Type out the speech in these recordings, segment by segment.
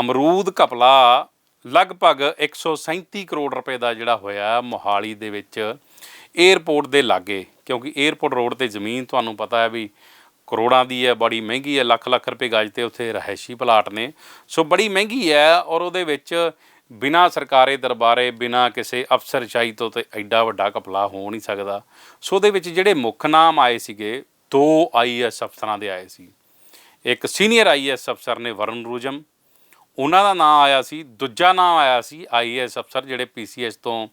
ਅਮਰੂਦ ਘਪਲਾ ਲਗਭਗ 137 ਕਰੋੜ ਰੁਪਏ ਦਾ ਜਿਹੜਾ ਹੋਇਆ ਮੋਹਾਲੀ ਦੇ ਵਿੱਚ 에ਅਰਪੋਰਟ ਦੇ ਲਾਗੇ, ਕਿਉਂਕਿ 에ਅਰਪੋਰਟ ਰੋਡ ਤੇ ਜ਼ਮੀਨ ਤੁਹਾਨੂੰ ਪਤਾ ਹੈ ਵੀ ਕਰੋੜਾਂ ਦੀ ਹੈ, ਬੜੀ ਮਹਿੰਗੀ ਹੈ, ਲੱਖ ਲੱਖ ਰੁਪਏ ਗਜ ਤੇ ਉੱਥੇ ਰਹਿਸ਼ੀ ਪਲਾਟ ਨੇ। ਸੋ ਬੜੀ ਮਹਿੰਗੀ ਹੈ ਔਰ ਉਹਦੇ ਵਿੱਚ ਬਿਨਾ ਸਰਕਾਰੀ ਦਰਬਾਰੇ, ਬਿਨਾ ਕਿਸੇ ਅਫਸਰਸ਼ਾਹੀ ਤੋਂ ਤੇ ਐਡਾ ਵੱਡਾ ਘਪਲਾ ਹੋ ਨਹੀਂ ਸਕਦਾ। ਸੋ ਉਹਦੇ ਵਿੱਚ ਜਿਹੜੇ ਮੁੱਖ ਨਾਮ ਆਏ ਸੀਗੇ, ਦੋ ਆਈਐਸ ਅਫਸਰਾਂ ਦੇ ਆਏ ਸੀ। ਇੱਕ ਸੀਨੀਅਰ ਆਈਐਸ ਅਫਸਰ ਨੇ ਵਰਨ ਰੂਜਮ ਉਹਨਾਂ ਦਾ ਨਾਮ ਆਇਆ ਸੀ, ਦੂਜਾ ਨਾਮ ਆਇਆ ਸੀ ਆਈਏਐਸ ਅਫਸਰ ਜਿਹੜੇ ਪੀਸੀਐਸ ਤੋਂ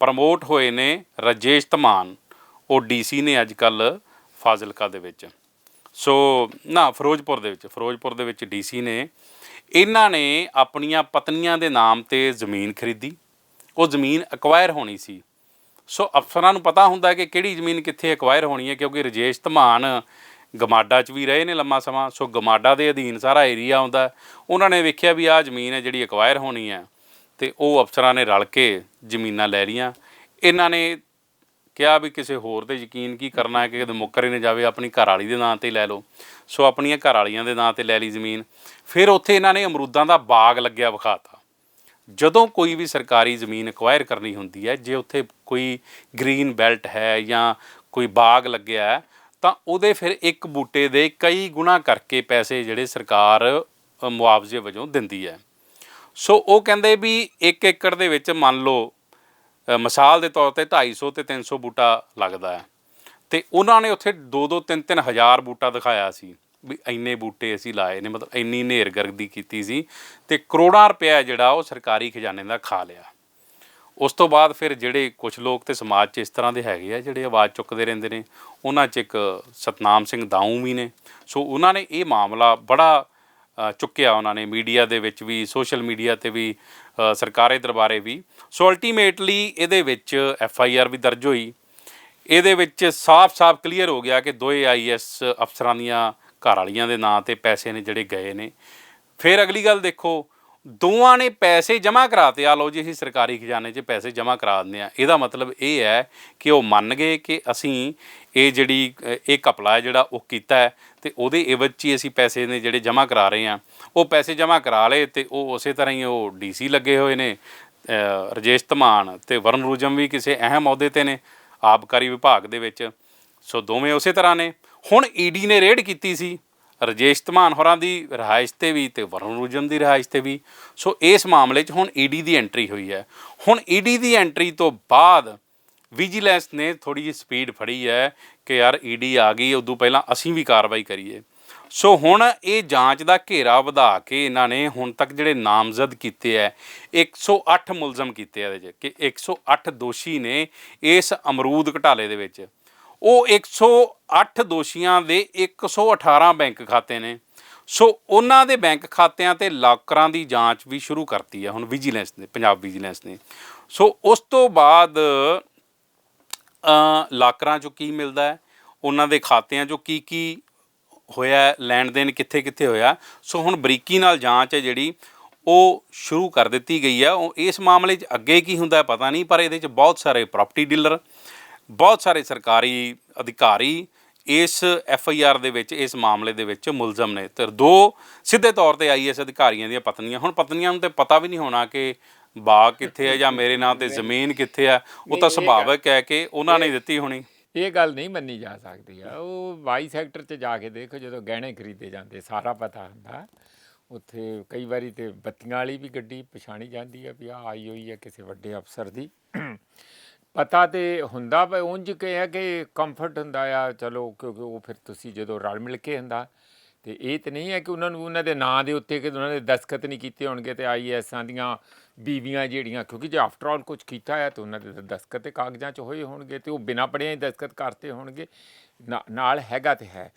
ਪ੍ਰਮੋਟ ਹੋਏ ਨੇ ਰਜੇਸ਼ ਧਮਾਨ। ਉਹ ਡੀਸੀ ਨੇ ਅੱਜ ਕੱਲ ਫਾਜ਼ਿਲਕਾ ਦੇ ਵਿੱਚ। ਸੋ ਨਾ, ਫਿਰੋਜ਼ਪੁਰ ਦੇ ਵਿੱਚ, ਫਿਰੋਜ਼ਪੁਰ ਦੇ ਵਿੱਚ ਡੀਸੀ ਨੇ, ਇਹਨਾਂ ਨੇ ਆਪਣੀਆਂ ਪਤਨੀਆਂ ਦੇ ਨਾਮ ਤੇ ਜ਼ਮੀਨ ਖਰੀਦੀ। ਉਹ ਜ਼ਮੀਨ ਅਕਵਾਇਰ ਹੋਣੀ ਸੀ। ਸੋ ਅਫਸਰਾਂ ਨੂੰ ਪਤਾ ਹੁੰਦਾ ਕਿ ਕਿਹੜੀ ਜ਼ਮੀਨ ਕਿੱਥੇ ਐਕਵਾਇਰ ਹੋਣੀ ਹੈ, ਕਿਉਂਕਿ ਰਜੇਸ਼ ਧਮਾਨ ਗਮਾਡਾ 'ਚ ਵੀ ਰਹੇ ਨੇ ਲੰਮਾ ਸਮਾਂ, ਸੋ ਗਮਾਡਾ ਦੇ ਅਧੀਨ ਸਾਰਾ ਏਰੀਆ ਆਉਂਦਾ ਉਹਨਾਂ ਨੇ ਵੇਖਿਆ ਵੀ ਆਹ ਜ਼ਮੀਨ ਹੈ ਜਿਹੜੀ ਐਕਵਾਇਰ ਹੋਣੀ ਹੈ ਤੇ ਉਹ ਅਫਸਰਾਂ ਨੇ ਰਲ ਕੇ ਜ਼ਮੀਨਾਂ ਲੈ ਲਈਆਂ। ਇਹਨਾਂ ਨੇ ਕਿਹਾ ਵੀ ਕਿਸੇ ਹੋਰ ਤੇ ਯਕੀਨ ਕੀ ਕਰਨਾ ਹੈ ਕਿ ਕਿਤੇ ਮੁੱਕਰ ਹੀ ਨਾ ਜਾਵੇ, ਆਪਣੀ ਘਰ ਵਾਲੀ ਦੇ ਨਾਂ ਤੇ ਲੈ ਲਓ। ਸੋ ਆਪਣੀਆਂ ਘਰ ਵਾਲੀਆਂ ਦੇ ਨਾਂ ਤੇ ਲੈ ਲਈ ਜ਼ਮੀਨ। ਫਿਰ ਉੱਥੇ ਇਹਨਾਂ ਨੇ ਅਮਰੂਦਾਂ ਦਾ ਬਾਗ ਲੱਗਿਆ ਵਿਖਾਤਾ। ਜਦੋਂ ਕੋਈ ਵੀ ਸਰਕਾਰੀ ਜ਼ਮੀਨ ਐਕਵਾਇਰ ਕਰਨੀ ਹੁੰਦੀ ਹੈ, ਜੇ ਉੱਥੇ ਕੋਈ ਗ੍ਰੀਨ ਬੈਲਟ ਹੈ ਜਾਂ ਕੋਈ ਬਾਗ ਲੱਗਿਆ ਹੈ ਤਾਂ ਉਹਦੇ ਫਿਰ ਇੱਕ ਬੂਟੇ ਦੇ ਕਈ ਗੁਣਾ ਕਰਕੇ ਪੈਸੇ ਜਿਹੜੇ ਸਰਕਾਰ ਮੁਆਵਜ਼ੇ ਵਜੋਂ ਦਿੰਦੀ ਹੈ। ਸੋ ਉਹ ਕਹਿੰਦੇ ਵੀ 1 ਏਕੜ ਦੇ ਵਿੱਚ ਮੰਨ ਲਓ ਮਿਸਾਲ ਦੇ ਤੌਰ ਤੇ 250 ਤੇ 300 ਬੂਟਾ ਲੱਗਦਾ ਹੈ। ਤੇ ਉਹਨਾਂ ਨੇ ਉੱਥੇ 2-2 3-3 ਹਜ਼ਾਰ ਬੂਟਾ ਦਿਖਾਇਆ ਸੀ ਵੀ ਇੰਨੇ ਬੂਟੇ ਅਸੀਂ ਲਾਏ ਨੇ, ਮਤਲਬ ਇੰਨੀ ਨੇਰਗਰਦੀ ਕੀਤੀ ਸੀ ਤੇ ਕਰੋੜਾਂ ਰੁਪਇਆ ਜਿਹੜਾ ਉਹ ਸਰਕਾਰੀ ਖਜ਼ਾਨੇ ਦਾ ਖਾ ਲਿਆ। ਉਸ ਤੋਂ ਬਾਅਦ ਫਿਰ ਜਿਹੜੇ ਕੁਝ ਲੋਕ ਤੇ ਸਮਾਜ 'ਚ ਇਸ ਤਰ੍ਹਾਂ ਦੇ ਹੈਗੇ ਆ ਜਿਹੜੇ ਆਵਾਜ਼ ਚੁੱਕਦੇ ਰਹਿੰਦੇ ਨੇ ਉਹਨਾਂ 'ਚ ਇੱਕ ਸਤਨਾਮ ਸਿੰਘ ਦਾਊ ਵੀ ਨੇ। ਸੋ ਉਹਨਾਂ ਨੇ ਇਹ ਮਾਮਲਾ ਬੜਾ ਚੁੱਕਿਆ ਉਹਨਾਂ ਨੇ ਮੀਡੀਆ ਦੇ ਵਿੱਚ ਵੀ ਸੋਸ਼ਲ ਮੀਡੀਆ ਤੇ ਵੀ ਅ, ਦਰਬਾਰੇ ਵੀ। ਸੋ ਅਲਟੀਮੇਟਲੀ ਇਹਦੇ ਵਿੱਚ ਐਫ ਆਈ ਆਰ ਵੀ ਦਰਜ ਹੋਈ। ਇਹਦੇ ਵਿੱਚ ਸਾਫ਼-ਸਾਫ਼ ਕਲੀਅਰ ਹੋ ਗਿਆ ਕਿ ਦੋਏ ਆਈਐਸ ਅਫਸਰਾਂ ਦੀਆਂ ਘਰ ਵਾਲੀਆਂ ਦੇ ਨਾਂ ਤੇ ਪੈਸੇ ਨੇ ਜਿਹੜੇ ਗਏ ਨੇ। ਫਿਰ ਅਗਲੀ ਗੱਲ ਦੇਖੋ ਦੋਵਾਂ ਨੇ ਪੈਸੇ ਜਮ੍ਹਾਂ ਕਰਾਤੇ। ਆ ਲਓ ਜੀ ਅਸੀਂ ਸਰਕਾਰੀ ਖਜ਼ਾਨੇ 'ਚ ਪੈਸੇ ਜਮ੍ਹਾਂ ਕਰਾ ਦਿੰਦੇ ਆ ਇਹਦਾ ਮਤਲਬ ਇਹ ਹੈ ਕਿ ਉਹ ਮੰਨ ਗਏ ਕਿ ਅਸੀਂ ਇਹ ਜਿਹੜੀ ਇਹ ਘਪਲਾ ਜਿਹੜਾ ਉਹ ਕੀਤਾ ਹੈ ਤੇ ਉਹਦੇ ਇਵਜ 'ਚ ਹੀ ਅਸੀਂ ਪੈਸੇ ਨੇ ਜਿਹੜੇ ਜਮ੍ਹਾਂ ਕਰਾ ਰਹੇ ਆ ਉਹ ਪੈਸੇ ਜਮ੍ਹਾਂ ਕਰਾ ਲਏ ਤੇ ਉਹ ਉਸੇ ਤਰ੍ਹਾਂ ਹੀ ਉਹ ਡੀਸੀ ਲੱਗੇ ਹੋਏ ਨੇ ਅ, ਰਜੇਸ਼ ਧਮਾਨ ਤੇ ਵਰਨ ਰੂਜਮ ਵੀ ਕਿਸੇ ਅਹਿਮ ਅਹੁਦੇ ਤੇ ਨੇ ਆਬਕਾਰੀ ਵਿਭਾਗ ਦੇ ਵਿੱਚ। ਸੋ ਦੋਵੇਂ ਉਸੇ ਤਰ੍ਹਾਂ ਨੇ। ਹੁਣ ਈਡੀ ਨੇ ਰੇਡ ਕੀਤੀ ਸੀ। ਰਜੇਸ਼ ਧਮਾਨ ਹੋਰਾਂ ਦੀ ਰਿਹਾਇਸ਼ ਤੇ ਵੀ ਤੇ ਵਰੁਣ ਰੂਜਨ ਦੀ ਰਿਹਾਇਸ਼ ਤੇ ਵੀ। ਸੋ ਇਸ ਮਾਮਲੇ 'ਚ ਹੁਣ ਈਡੀ ਦੀ ਐਂਟਰੀ ਹੋਈ ਹੈ। ਹੁਣ ਈਡੀ ਦੀ ਐਂਟਰੀ ਤੋਂ ਬਾਅਦ ਵਿਜੀਲੈਂਸ ਨੇ ਥੋੜੀ ਜਿਹੀ ਸਪੀਡ ਫੜੀ ਹੈ ਕਿ ਯਾਰ ਈਡੀ ਆ ਗਈ, ਉਦੋਂ ਪਹਿਲਾਂ ਅਸੀਂ ਵੀ ਕਾਰਵਾਈ ਕਰੀਏ। ਸੋ ਹੁਣ ਇਹ ਜਾਂਚ ਦਾ ਘੇਰਾ ਵਧਾ ਕੇ ਇਹਨਾਂ ਨੇ ਹੁਣ ਤੱਕ ਜਿਹੜੇ ਨਾਮਜ਼ਦ ਕੀਤੇ ਐ 108 ਮੁਲਜ਼ਮ ਕੀਤੇ ਆ ਇਹਦੇ 'ਚ ਕਿ 108 ਦੋਸ਼ੀ ਨੇ ਇਸ ਅਮਰੂਦ ਘਟਾਲੇ ਦੇ ਵਿੱਚ। ਉਹ 108 ਦੋਸ਼ੀਆਂ ਦੇ 118 ਬੈਂਕ ਖਾਤੇ ਨੇ। ਸੋ ਉਹਨਾਂ ਦੇ ਬੈਂਕ ਖਾਤਿਆਂ ਤੇ ਲਾਕਰਾਂ ਦੀ ਜਾਂਚ ਵੀ ਸ਼ੁਰੂ ਕਰਤੀ ਹੈ ਹੁਣ ਵਿਜੀਲੈਂਸ ਨੇ, ਪੰਜਾਬ ਵਿਜੀਲੈਂਸ ਨੇ। ਸੋ ਉਸ ਤੋਂ ਬਾਅਦ ਲਾਕਰਾਂ ਚੋਂ ਕੀ ਮਿਲਦਾ ਹੈ? ਉਹਨਾਂ ਦੇ ਖਾਤਿਆਂ ਚੋਂ ਕੀ ਕੀ ਹੋਇਆ ਲੈਣ ਦੇਣ ਕਿੱਥੇ ਕਿੱਥੇ ਹੋਇਆ? ਸੋ ਹੁਣ ਬਰੀਕੀ ਨਾਲ ਜਾਂਚ ਹੈ ਜਿਹੜੀ ਉਹ ਸ਼ੁਰੂ ਕਰ ਦਿੱਤੀ ਗਈ ਹੈ। ਉਹ ਇਸ ਮਾਮਲੇ 'ਚ ਅੱਗੇ ਕੀ ਹੁੰਦਾ ਪਤਾ ਨਹੀਂ, ਪਰ ਇਹਦੇ 'ਚ ਬਹੁਤ ਸਾਰੇ ਪ੍ਰਾਪਰਟੀ ਡੀਲਰ ਬਹੁਤ ਸਾਰੇ ਸਰਕਾਰੀ ਅਧਿਕਾਰੀ ਇਸ ਐਫ ਆਈ ਆਰ ਦੇ ਵਿੱਚ ਇਸ ਮਾਮਲੇ ਦੇ ਵਿੱਚ ਮੁਲਜ਼ਮ ਨੇ। ਤੇ ਦੋ ਸਿੱਧੇ ਤੌਰ ਤੇ ਆਈਐਸ ਅਧਿਕਾਰੀਆਂ ਦੀਆਂ ਪਤਨੀਆਂ। ਹੁਣ ਪਤਨੀਆਂ ਨੂੰ ਤੇ ਪਤਾ ਵੀ ਨਹੀਂ ਹੋਣਾ ਕਿ ਬਾਗ ਕਿੱਥੇ ਹੈ ਜਾਂ ਮੇਰੇ ਨਾਂ ਤੇ ਜ਼ਮੀਨ ਕਿੱਥੇ ਹੈ ਉਹ ਤਾਂ ਸੁਭਾਵਕ ਹੈ ਕਿ ਉਹਨਾਂ ਨੇ ਦਿੱਤੀ ਹੋਣੀ। ਇਹ ਗੱਲ ਨਹੀਂ ਮੰਨੀ ਜਾ ਸਕਦੀ ਆ। ਉਹ 22 ਸੈਕਟਰ 'ਚ ਜਾ ਕੇ ਦੇਖੋ ਜਦੋਂ ਗਹਿਣੇ ਖਰੀਦੇ ਜਾਂਦੇ ਸਾਰਾ ਪਤਾ ਹੁੰਦਾ। ਉੱਥੇ ਕਈ ਵਾਰੀ ਤੇ ਬੱਤੀਆਂ ਵਾਲੀ ਵੀ ਗੱਡੀ ਪਛਾਣੀ ਜਾਂਦੀ ਆ ਵੀ ਆ ਆਈ ਹੋਈ ਹੈ ਕਿਸੇ ਵੱਡੇ ਅਫਸਰ ਦੀ। ਪਤਾ ਤੇ ਹੁੰਦਾ ਪਰ ਉਂਝ ਕਿ ਹੈ ਕਿ ਕੰਫਰਟ ਹੁੰਦਾ ਆ, ਚਲੋ ਕਿਉਂਕਿ ਉਹ ਫਿਰ ਤੁਸੀਂ ਜਦੋਂ ਰਲ ਮਿਲ ਕੇ ਹੁੰਦਾ, ਤੇ ਇਹ ਤੇ ਨਹੀਂ ਹੈ ਕਿ ਉਹਨਾਂ ਨੂੰ, ਉਹਨਾਂ ਦੇ ਨਾਂ ਦੇ ਉੱਤੇ ਕਿ ਉਹਨਾਂ ਨੇ ਦਸਖਤ ਨਹੀਂ ਕੀਤੇ ਹੋਣਗੇ ਤੇ ਆਈਐਸਾਂ ਦੀਆਂ ਬੀਵੀਆਂ ਜਿਹੜੀਆਂ, ਕਿਉਂਕਿ ਜੇ ਆਫਟਰ ਆਲ ਕੁਝ ਕੀਤਾ ਹੈ ਤਾਂ ਉਹਨਾਂ ਦੇ ਤਾਂ ਦਸਖਤ ਤੇ ਕਾਗਜ਼ਾਂ 'ਚ ਹੋਏ ਹੋਣਗੇ ਤੇ ਉਹ ਬਿਨਾਂ ਪੜ੍ਹਿਆਂ ਹੀ ਦਸਖਤ ਕਰਤੇ ਹੋਣਗੇ, ਨਾ- ਨਾਲ ਹੈਗਾ ਤੇ ਹੈ।